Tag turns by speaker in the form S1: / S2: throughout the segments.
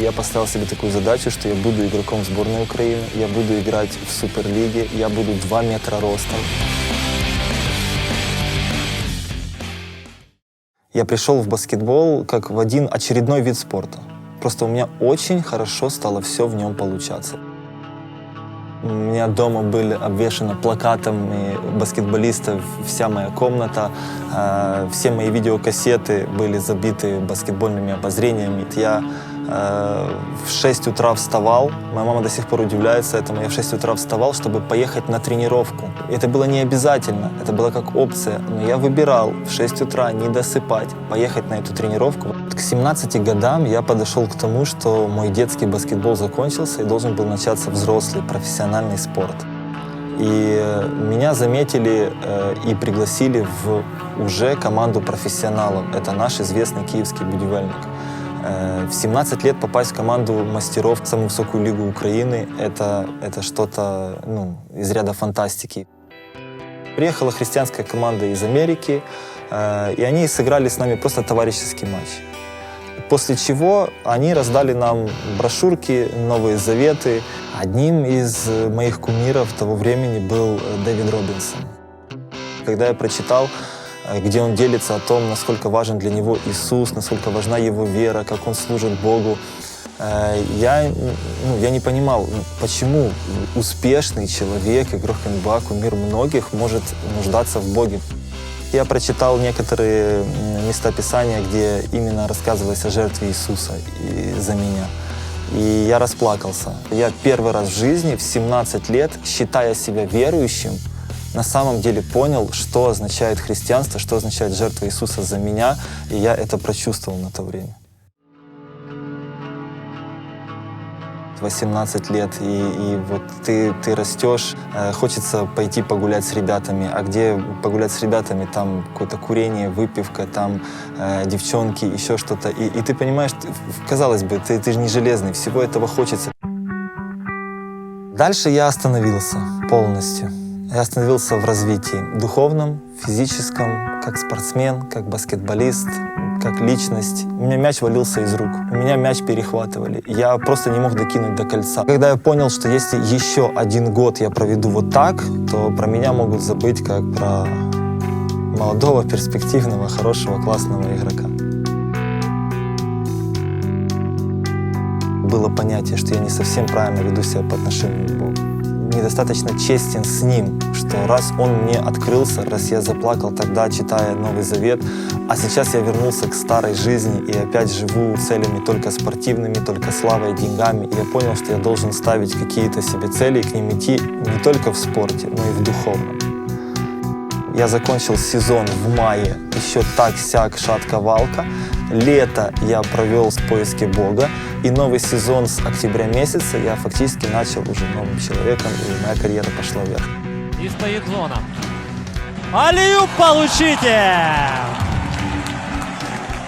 S1: я поставил себе такую задачу, что я буду игроком сборной Украины, я буду играть в Суперлиге, я буду 2 метра ростом. Я пришел в баскетбол как в один очередной вид спорта. Просто у меня очень хорошо стало все в нем получаться. У меня дома были обвешаны плакатами баскетболистов вся моя комната. Э, Все мои видеокассеты были забиты баскетбольными обозрениями. Я в 6 утра вставал, моя мама до сих пор удивляется этому, я в 6 утра вставал, чтобы поехать на тренировку. Это было не обязательно, это было как опция, но я выбирал в 6 утра не досыпать, поехать на эту тренировку. К 17 годам я подошел к тому, что мой детский баскетбол закончился и должен был начаться взрослый профессиональный спорт. И э, меня заметили э, и пригласили в уже команду профессионалов. Это наш известный киевский будивельник. Э, в 17 лет попасть в команду мастеров в самую высокую лигу Украины это, это что-то ну, из ряда фантастики. Приехала христианская команда из Америки, э, и они сыграли с нами просто товарищеский матч. После чего они раздали нам брошюрки, новые заветы. Одним из э, моих кумиров того времени был Дэвид Робинсон. Когда я прочитал, где он делится о том, насколько важен для него Иисус, насколько важна его вера, как он служит Богу, э, я, ну, я не понимал, ну, почему успешный человек, игрок НБА, кумир многих, может нуждаться в Боге. Я прочитал некоторые места Писания, где именно рассказывалось о жертве Иисуса за меня. И я расплакался. Я первый раз в жизни в 17 лет, считая себя верующим, на самом деле понял, что означает христианство, что означает жертва Иисуса за меня, и я это прочувствовал на то время. 18 лет, и, и вот ты, ты растешь, э, хочется пойти погулять с ребятами, а где погулять с ребятами, там какое-то курение, выпивка, там э, девчонки, еще что-то. И, и ты понимаешь, казалось бы, ты, ты же не железный, всего этого хочется. Дальше я остановился полностью. Я остановился в развитии духовном, физическом, как спортсмен, как баскетболист, как личность. У меня мяч валился из рук, у меня мяч перехватывали. Я просто не мог докинуть до кольца. Когда я понял, что если еще один год я проведу вот так, то про меня могут забыть как про молодого, перспективного, хорошего, классного игрока. было понятие, что я не совсем правильно веду себя по отношению к Богу. Недостаточно честен с Ним, что раз Он мне открылся, раз я заплакал тогда, читая Новый Завет, а сейчас я вернулся к старой жизни и опять живу целями только спортивными, только славой, деньгами, и я понял, что я должен ставить какие-то себе цели и к ним идти не только в спорте, но и в духовном. Я закончил сезон в мае, еще так-сяк, шатка-валка. Лето я провел в поиске Бога. И новый сезон с октября месяца я фактически начал уже новым человеком, и моя карьера пошла вверх.
S2: И стоит зона. Алию получите!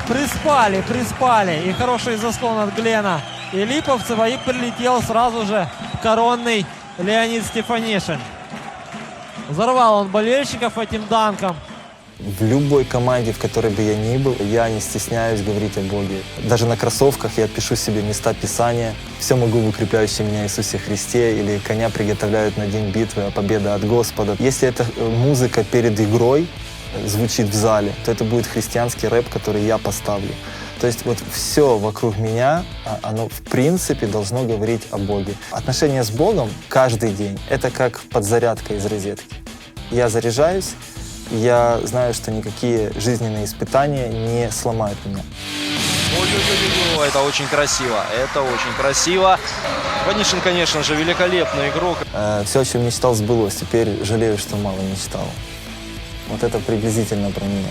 S2: Приспали, приспали. И хороший заслон от Глена. И Липовцева. И прилетел сразу же коронный Леонид Стефанишин. Взорвал он болельщиков этим данком.
S1: В любой команде, в которой бы я ни был, я не стесняюсь говорить о Боге. Даже на кроссовках я пишу себе места Писания. Все могу в укрепляющем меня Иисусе Христе или коня приготовляют на день битвы, а победа от Господа. Если эта э, музыка перед игрой звучит в зале, то это будет христианский рэп, который я поставлю. То есть вот все вокруг меня, а, оно в принципе должно говорить о Боге. Отношения с Богом каждый день — это как подзарядка из розетки. Я заряжаюсь, я знаю, что никакие жизненные испытания не сломают меня.
S3: Ой-ой-ой, это очень красиво, это очень красиво. Ванишин, конечно же, великолепный игрок.
S1: все, о чем мечтал, сбылось. Теперь жалею, что мало мечтал. Вот это приблизительно про меня.